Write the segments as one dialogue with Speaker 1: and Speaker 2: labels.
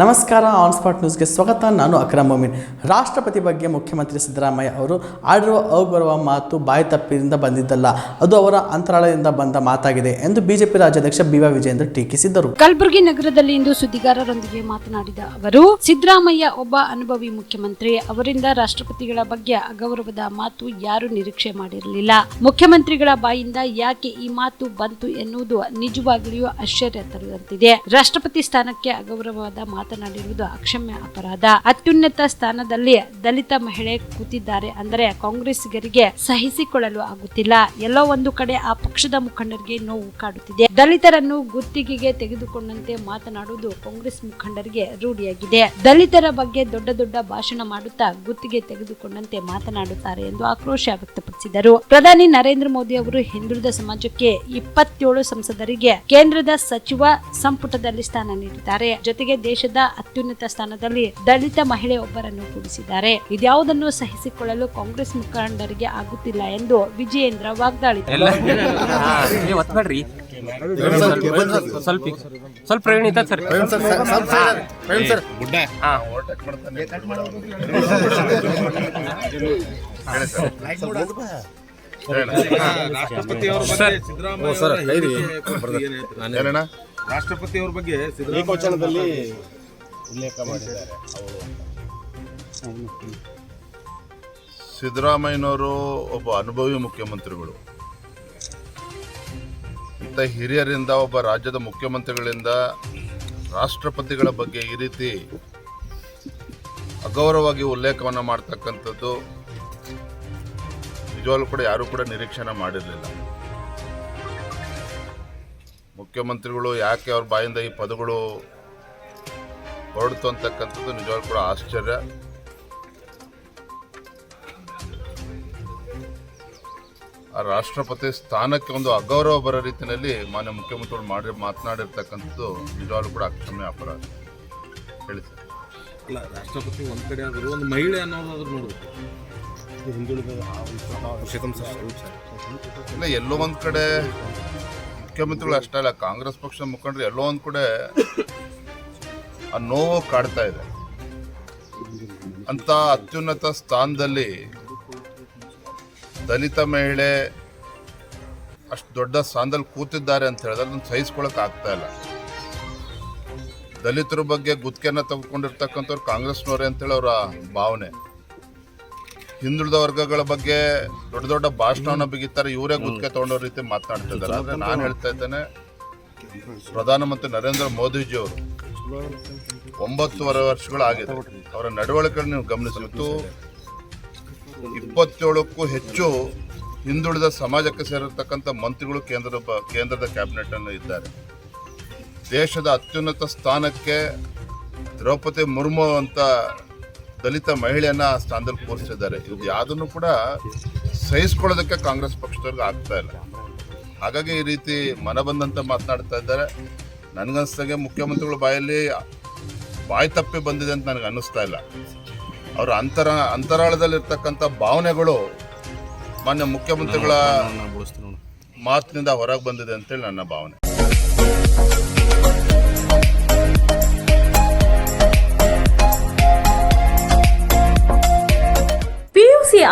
Speaker 1: ನಮಸ್ಕಾರ on spot ನ್ಯೂಸ್ಗೆ ಸ್ವಾಗತ. ನಾನು ಅಕ್ರಮ್ ಮೊಮಿನ್. ರಾಷ್ಟ್ರಪತಿ ಬಗ್ಗೆ ಮುಖ್ಯಮಂತ್ರಿ ಸಿದ್ದರಾಮಯ್ಯ ಅವರು ಆಡಿರುವ ಅಗೌರವ ಮಾತು ಬಾಯಿ ತಪ್ಪಿನಿಂದ ಬಂದಿದ್ದಲ್ಲ, ಅದು ಅವರ ಅಂತರಾಳದಿಂದ ಬಂದ ಮಾತಾಗಿದೆ ಎಂದು ಬಿಜೆಪಿ ರಾಜ್ಯಾಧ್ಯಕ್ಷ ಬಿವಾ ವಿಜಯೇಂದ್ರ ಟೀಕಿಸಿದರು
Speaker 2: ಕಲಬುರಗಿ ನಗರದಲ್ಲಿ ಇಂದು ಸುದ್ದಿಗಾರರೊಂದಿಗೆ ಮಾತನಾಡಿದ ಅವರು, ಸಿದ್ದರಾಮಯ್ಯ ಒಬ್ಬ ಅನುಭವಿ ಮುಖ್ಯಮಂತ್ರಿ, ಅವರಿಂದ ರಾಷ್ಟ್ರಪತಿಗಳ ಬಗ್ಗೆ ಅಗೌರವದ ಮಾತು ಯಾರು ನಿರೀಕ್ಷೆ ಮಾಡಿರಲಿಲ್ಲ. ಮುಖ್ಯಮಂತ್ರಿಗಳ ಬಾಯಿಂದ ಯಾಕೆ ಈ ಮಾತು ಬಂತು ಎನ್ನುವುದು ನಿಜವಾಗಿಯೂ ಆಶ್ಚರ್ಯ ತರುವಂತಿದೆ. ರಾಷ್ಟ್ರಪತಿ ಸ್ಥಾನಕ್ಕೆ ಅಗೌರವವಾದ ಮಾತನಾಡಿರುವುದು ಅಕ್ಷಮ್ಯ ಅಪರಾಧ. ಅತ್ಯುನ್ನತ ಸ್ಥಾನದಲ್ಲಿ ದಲಿತ ಮಹಿಳೆ ಕೂತಿದ್ದಾರೆ ಅಂದರೆ ಕಾಂಗ್ರೆಸ್ಗರಿಗೆ ಸಹಿಸಿಕೊಳ್ಳಲು ಆಗುತ್ತಿಲ್ಲ. ಎಲ್ಲೋ ಒಂದು ಕಡೆ ಆ ಪಕ್ಷದ ಮುಖಂಡರಿಗೆ ನೋವು ಕಾಡುತ್ತಿದೆ. ದಲಿತರನ್ನು ಗುತ್ತಿಗೆಗೆ ತೆಗೆದುಕೊಂಡಂತೆ ಮಾತನಾಡುವುದು ಕಾಂಗ್ರೆಸ್ ಮುಖಂಡರಿಗೆ ರೂಢಿಯಾಗಿದೆ. ದಲಿತರ ಬಗ್ಗೆ ದೊಡ್ಡ ದೊಡ್ಡ ಭಾಷಣ ಮಾಡುತ್ತಾ ಗುತ್ತಿಗೆ ತೆಗೆದುಕೊಂಡಂತೆ ಮಾತನಾಡುತ್ತಾರೆ ಎಂದು ಆಕ್ರೋಶ ವ್ಯಕ್ತಪಡಿಸಿದರು. ಪ್ರಧಾನಿ ನರೇಂದ್ರ ಮೋದಿ ಅವರು ಹಿಂದುಳಿದ ಸಮಾಜಕ್ಕೆ ಇಪ್ಪತ್ತೇಳು ಸಂಸದರಿಗೆ ಕೇಂದ್ರದ ಸಚಿವ ಸಂಪುಟದಲ್ಲಿ ಸ್ಥಾನ ನೀಡಿದ್ದಾರೆ. ಜೊತೆಗೆ ದೇಶದ ಅತ್ಯುನ್ನತ ಸ್ಥಾನದಲ್ಲಿ ದಲಿತ ಮಹಿಳೆ ಒಬ್ಬರನ್ನು ಕೂಡಿಸಿದ್ದಾರೆ. ಇದ್ಯಾವುದನ್ನು ಸಹಿಸಿಕೊಳ್ಳಲು ಕಾಂಗ್ರೆಸ್ ಮುಖಂಡರಿಗೆ ಆಗುತ್ತಿಲ್ಲ ಎಂದು ವಿಜಯೇಂದ್ರ ವಾಗ್ದಾಳಿ
Speaker 3: ಸ್ವಲ್ಪ ಸ್ವಲ್ಪ ಸರ್. ಹಾ.
Speaker 4: ರಾಷ್ಟ್ರಪತಿ ಅವ್ರ
Speaker 3: ಸರ್.
Speaker 4: ಬಗ್ಗೆ ಸಿದ್ದರಾಮಯ್ಯ ರಾಷ್ಟ್ರಪತಿ ಅವ್ರ ಬಗ್ಗೆ ಸಿದ್ದರಾಮಯ್ಯ
Speaker 5: ಉಲ್ಲೇಖ ಮಾಡಿದ್ದಾರೆ ಸಿದ್ದರಾಮಯ್ಯನವರು ಒಬ್ಬ ಅನುಭವಿ ಮುಖ್ಯಮಂತ್ರಿಗಳು. ಇಂಥ ಹಿರಿಯರಿಂದ ಒಬ್ಬ ರಾಜ್ಯದ ಮುಖ್ಯಮಂತ್ರಿಗಳಿಂದ ರಾಷ್ಟ್ರಪತಿಗಳ ಬಗ್ಗೆ ಈ ರೀತಿ ಅಗೌರವವಾಗಿ ಉಲ್ಲೇಖವನ್ನು ಮಾಡ್ತಕ್ಕಂಥದ್ದು ನಿಜವಾಗ್ಲೂ ಕೂಡ ಯಾರೂ ಕೂಡ ನಿರೀಕ್ಷಣೆ ಮಾಡಿರಲಿಲ್ಲ. ಮುಖ್ಯಮಂತ್ರಿಗಳು ಯಾಕೆ ಅವ್ರ ಬಾಯಿಂದ ಈ ಪದಗಳು ಹೊರಡ್ತು ಅಂತಕ್ಕಂಥದ್ದು ನಿಜವಾಗ್ಲೂ ಕೂಡ ಆಶ್ಚರ್ಯ. ಆ ರಾಷ್ಟ್ರಪತಿ ಸ್ಥಾನಕ್ಕೆ ಒಂದು ಅಗೌರವ ಬರೋ ರೀತಿಯಲ್ಲಿ ಮಾನ್ಯ ಮುಖ್ಯಮಂತ್ರಿಗಳು ಮಾಡಿ ಮಾತನಾಡಿರ್ತಕ್ಕಂಥದ್ದು ನಿಜವಾಗ್ಲೂ ಕೂಡ ಅಕ್ಷಮ್ಯ ಅಪರಾಧ. ಹೇಳಿ ಸರ್.
Speaker 4: ಅಲ್ಲ ರಾಷ್ಟ್ರಪತಿ ಒಂದು ಕಡೆ ಆದರೂ ಒಂದು ಮಹಿಳೆ ಅನ್ನೋದಾದ್ರು ನೋಡಬೇಕು.
Speaker 5: ಇಲ್ಲ ಎಲ್ಲೋ ಒಂದು ಕಡೆ ಮುಖ್ಯಮಂತ್ರಿಗಳು ಅಷ್ಟೇ ಅಲ್ಲ ಕಾಂಗ್ರೆಸ್ ಪಕ್ಷದ ಮುಖಂಡರು ಎಲ್ಲೋ ಒಂದು ಕಡೆ ಆ ನೋವು ಕಾಡ್ತಾ ಇದೆ. ಅಂತ ಅತ್ಯುನ್ನತ ಸ್ಥಾನದಲ್ಲಿ ದಲಿತ ಮಹಿಳೆ ಅಷ್ಟು ದೊಡ್ಡ ಸ್ಥಾನದಲ್ಲಿ ಕೂತಿದ್ದಾರೆ ಅಂತ ಹೇಳಿದ್ರೆ ಅದನ್ನು ಸಹಿಸ್ಕೊಳಕ್ ಆಗ್ತಾ ಇಲ್ಲ. ದಲಿತರ ಬಗ್ಗೆ ಗುತ್ತಿಗೆನ ತಗೊಂಡಿರ್ತಕ್ಕಂಥವ್ರು ಕಾಂಗ್ರೆಸ್ನವರೇ ಅಂತೇಳಿ ಅವರ ಭಾವನೆ. ಹಿಂದುಳಿದ ವರ್ಗಗಳ ಬಗ್ಗೆ ದೊಡ್ಡ ದೊಡ್ಡ ಭಾಷಣವನ್ನು ಬಿಗಿತಾರೆ. ಇವರೇ ಗುತ್ತಿಗೆ ತಗೊಂಡೋ ರೀತಿ ಮಾತನಾಡ್ತಿದ್ದಾರೆ. ಆದರೆ ನಾನು ಹೇಳ್ತಾ ಇದ್ದೇನೆ, ಪ್ರಧಾನಮಂತ್ರಿ ನರೇಂದ್ರ ಮೋದಿಜಿ ಅವರು ಒಂಬತ್ತುವರೆ ವರ್ಷಗಳಾಗಿದೆ. ಅವರ ನಡವಳಿಕೆ ನೀವು ಗಮನಿಸಿತ್ತು ಇಪ್ಪತ್ತೇಳಕ್ಕೂ ಹೆಚ್ಚು ಹಿಂದುಳಿದ ಸಮಾಜಕ್ಕೆ ಸೇರಿರ್ತಕ್ಕಂಥ ಮಂತ್ರಿಗಳು ಕೇಂದ್ರದ ಬ- ಕೇಂದ್ರದ ಕ್ಯಾಬಿನೆಟ್ ಅನ್ನು ಇದ್ದಾರೆ. ದೇಶದ ಅತ್ಯುನ್ನತ ಸ್ಥಾನಕ್ಕೆ ದ್ರೌಪದಿ ಮುರ್ಮು ಅಂತ ದಲಿತ ಮಹಿಳೆಯನ್ನ ಆ ಸ್ಥಾನದಲ್ಲಿ ಕೂರಿಸಿದ್ದಾರೆ. ಇದು ಯಾವುದನ್ನು ಕೂಡ ಸಹಿಸ್ಕೊಳ್ಳೋದಕ್ಕೆ ಕಾಂಗ್ರೆಸ್ ಪಕ್ಷದವ್ರಿಗೆ ಆಗ್ತಾ ಇಲ್ಲ. ಹಾಗಾಗಿ ಈ ರೀತಿ ಮನ ಬಂದಂತ ಮಾತನಾಡ್ತಾ ಇದ್ದಾರೆ. ನನಗನ್ಸ್ದಾಗೆ ಮುಖ್ಯಮಂತ್ರಿಗಳ ಬಾಯಲ್ಲಿ ಬಾಯಿ ತಪ್ಪಿ ಬಂದಿದೆ ಅಂತ ನನಗೆ ಅನ್ನಿಸ್ತಾ ಇಲ್ಲ ಅವರ ಅಂತರ ಅಂತರಾಳದಲ್ಲಿರ್ತಕ್ಕಂಥ ಭಾವನೆಗಳು ಮಾನ್ಯ ಮುಖ್ಯಮಂತ್ರಿಗಳ ಮಾತಿನಿಂದ ಹೊರಗೆ ಬಂದಿದೆ ಅಂತೇಳಿ ನನ್ನ ಭಾವನೆ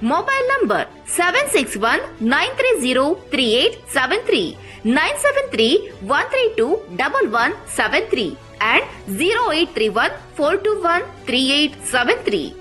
Speaker 6: Mobile number 761-930-3873, and zero eight three one four two one three eight seven three.